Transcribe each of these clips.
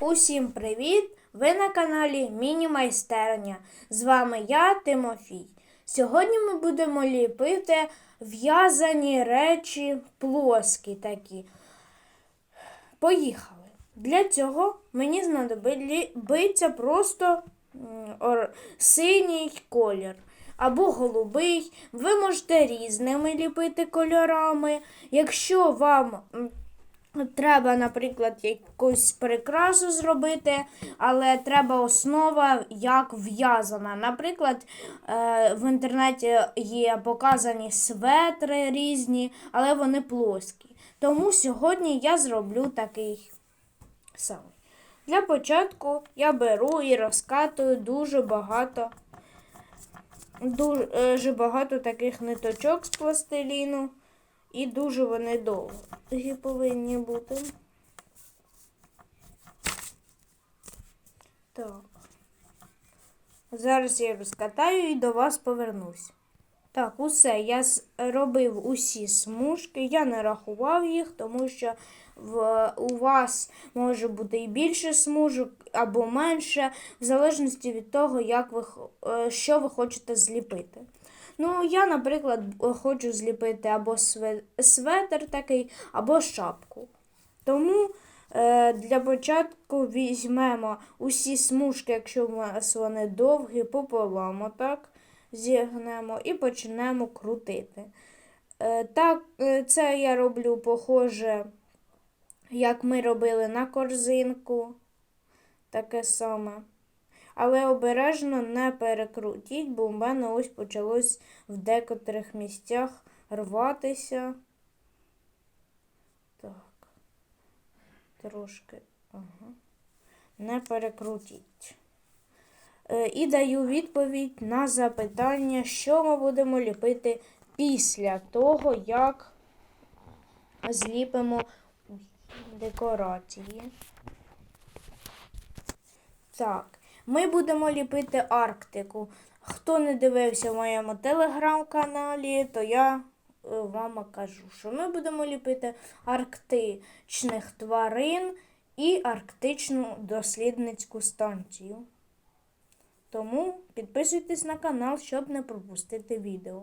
Усім привіт! Ви на каналі Міні Майстерня. З вами я, Тимофій. Сьогодні ми будемо ліпити в'язані речі плоскі такі. Поїхали. Для цього мені знадобиться просто синій колір або голубий. Ви можете різними ліпити кольорами. Якщо вам Треба, наприклад, якусь прикрасу зробити, але треба основа як в'язана. Наприклад, е, в інтернеті є показані светри різні, але вони плоскі. Тому сьогодні я зроблю такий самий. Для початку я беру і розкатую дуже багато, дуже багато таких ниточок з пластиліну. І дуже вони довгі повинні бути. Так. Зараз я розкатаю і до вас повернусь. Так, усе. Я робив усі смужки. Я не рахував їх, тому що в, у вас може бути і більше смужок або менше, в залежності від того, як ви, е, що ви хочете зліпити. Ну, я, наприклад, хочу зліпити або светр такий, або шапку. Тому е, для початку візьмемо усі смужки, якщо в нас вони довгі, пополам, отак зігнемо і почнемо крутити. Е, так, е, це я роблю похоже, як ми робили на корзинку. Таке саме. Але обережно не перекрутіть, бо в мене ось почалось в декотрих місцях рватися. Так. Трошки. Ага. Не перекрутіть. Е, І даю відповідь на запитання, що ми будемо ліпити після того, як зліпимо декорації. Так, ми будемо ліпити Арктику. Хто не дивився в моєму телеграм-каналі, то я е, вам кажу, що ми будемо ліпити арктичних тварин і арктичну дослідницьку станцію. Тому підписуйтесь на канал, щоб не пропустити відео.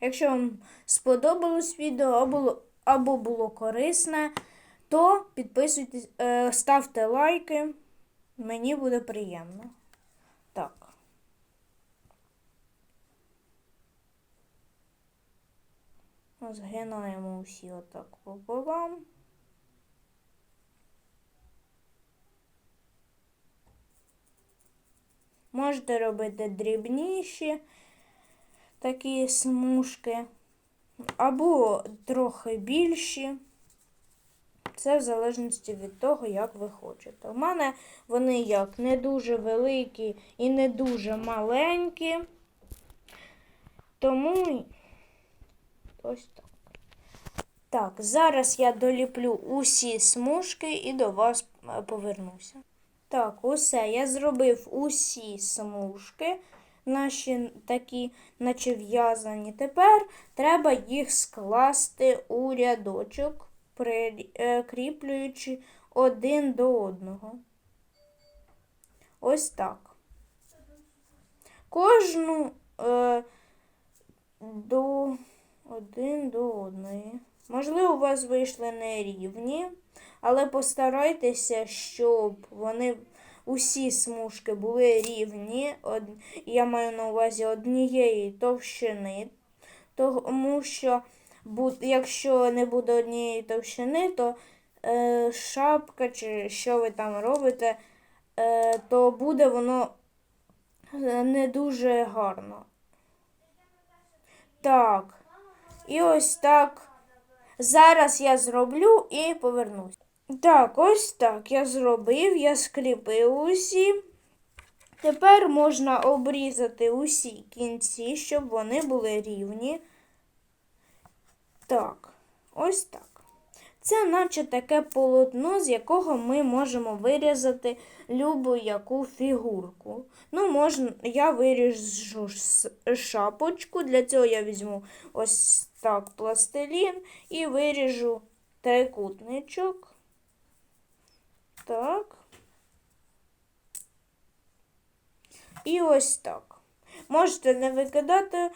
Якщо вам сподобалось відео або, або було корисне, то підписуйтесь, е, ставте лайки. Мені буде приємно. Так. Згинаємо усі отак пополам. Можете робити дрібніші такі смужки, або трохи більші. Це в залежності від того, як ви хочете. У мене вони як не дуже великі і не дуже маленькі. Тому ось так. Так, зараз я доліплю усі смужки і до вас е, повернуся. Так, усе. Я зробив усі смужки, наші такі, наче в'язані. Тепер треба їх скласти у рядочок, прикріплюючи один до одного. Ось так. Кожну е, до один до одної. Можливо, у вас вийшли нерівні, але постарайтеся, щоб вони усі смужки були рівні. Од... Я маю на увазі однієї товщини, тому що. Якщо не буде однієї товщини, то е, шапка чи що ви там робите, е, то буде воно е, не дуже гарно. Так. І ось так. Зараз я зроблю і повернусь. Так, ось так я зробив, я скріпив усі. Тепер можна обрізати усі кінці, щоб вони були рівні. Так, ось так. Це наче таке полотно, з якого ми можемо вирізати любу яку фігурку. Ну, можна, я виріжу шапочку. Для цього я візьму ось так пластилін і виріжу трикутничок. так. І ось так. Можете не викидати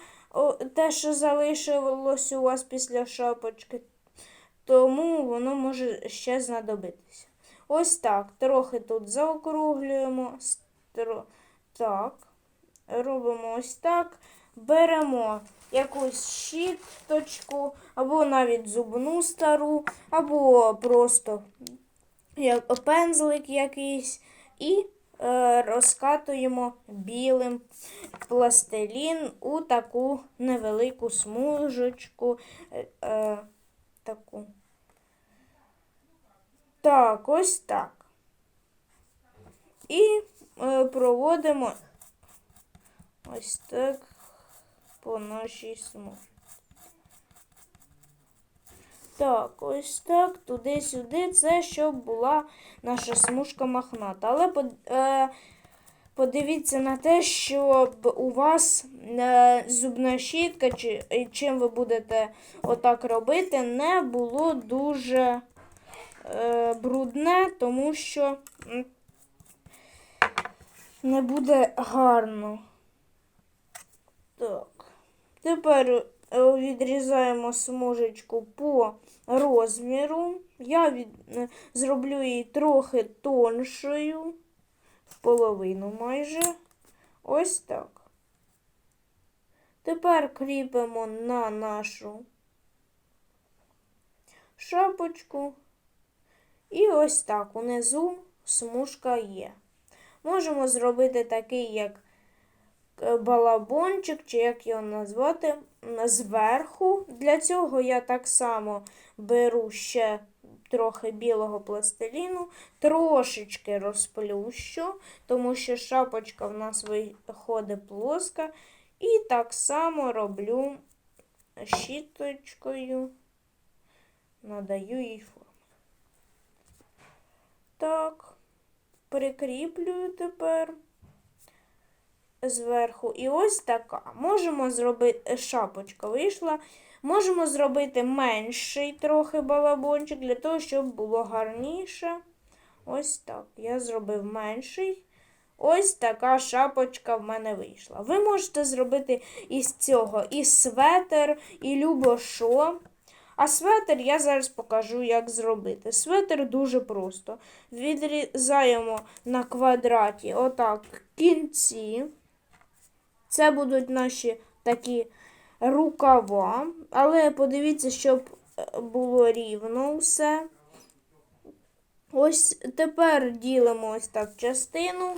те, що залишилось у вас після шапочки, тому воно може ще знадобитися. Ось так. Трохи тут заокруглюємо. Так. Робимо ось так. Беремо якусь щіточку, або навіть зубну стару, або просто як пензлик якийсь, і розкатуємо білим пластилін у таку невелику смужечку. Е, е, таку. Так, ось так. І е, проводимо ось так по нашій смужці. Так, ось так, туди-сюди. Це щоб була наша смужка мохната. Але е, подивіться на те, щоб у вас е, зубна щітка, чи чим ви будете отак робити, не було дуже е, брудне, тому що не буде гарно. Так. Тепер е, відрізаємо смужечку по розміру. Я від... е, зроблю її трохи тоншою, в половину майже. Ось так. Тепер кріпимо на нашу шапочку. І ось так унизу смужка є. Можемо зробити такий, як е, балабончик, чи як його назвати, зверху. Для цього я так само беру ще трохи білого пластиліну, трошечки розплющу, тому що шапочка в нас виходить плоска. І так само роблю щіточкою, надаю їй форму. Так, прикріплюю тепер зверху. І ось така. Можемо зробити, шапочка вийшла. Можемо зробити менший трохи балабончик, для того, щоб було гарніше. Ось так. Я зробив менший. Ось така шапочка в мене вийшла. Ви можете зробити із цього і светер, і любо що. А светр я зараз покажу, як зробити. Светр дуже просто. Відрізаємо на квадраті отак кінці. Це будуть наші такі рукава. Але подивіться, щоб е, було рівно все. Ось тепер ділимо ось так частину.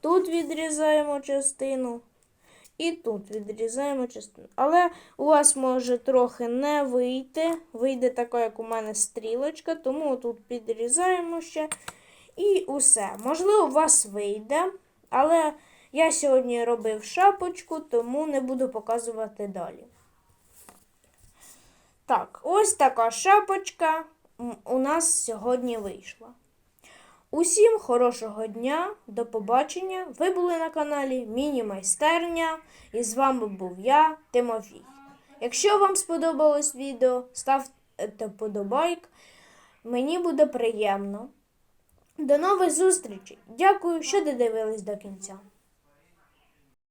Тут відрізаємо частину. І тут відрізаємо частину. Але у вас може трохи не вийти. Вийде така, як у мене стрілочка, тому тут підрізаємо ще. І усе. Можливо, у вас вийде. Але я сьогодні робив шапочку, тому не буду показувати далі. Так, ось така шапочка у нас сьогодні вийшла. Усім хорошого дня, до побачення. Ви були на каналі Міні-майстерня. І з вами був я, Тимофій. Якщо вам сподобалось відео, ставте подобайк. Мені буде приємно. До нових зустрічей. Дякую, що додивились до кінця.